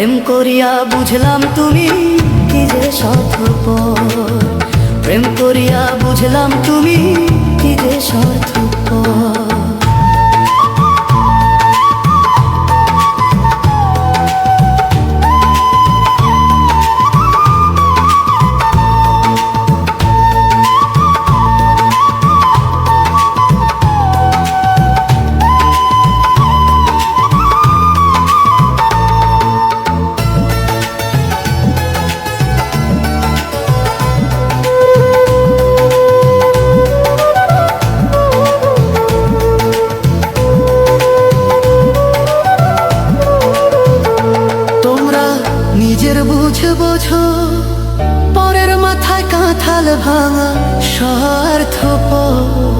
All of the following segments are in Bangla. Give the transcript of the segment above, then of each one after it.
প্রেম করিয়া বুঝলাম তুমি কি যে স্বার্থপর প্রেম করিয়া বুঝলাম তুমি কাঁথাল ভাঙা স্বার্থপর।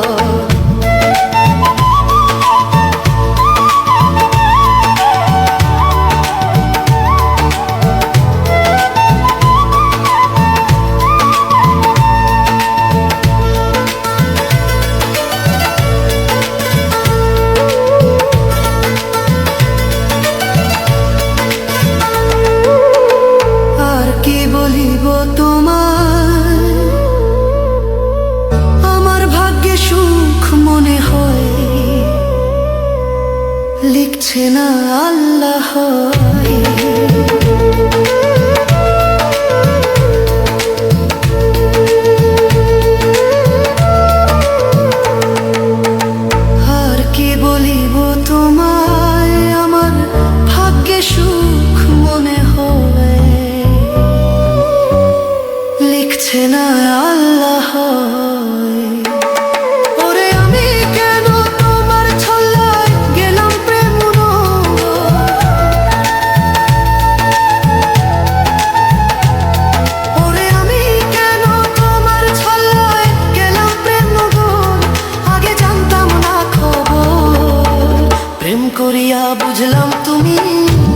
লিখছে না আল্লাহ করিয়া বুঝলাম তুমি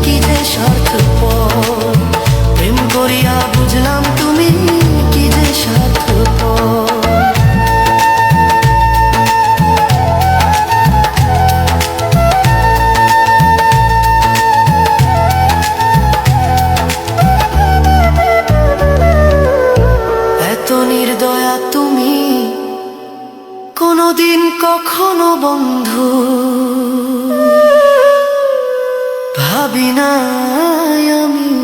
কি যে স্বার্থপর। প্রেম করিয়া বুঝলাম তুমি কি যে স্বার্থপর। এত নির্দয়া তুমি কোনদিন কখনো বন্ধু। ভাবি না আমি।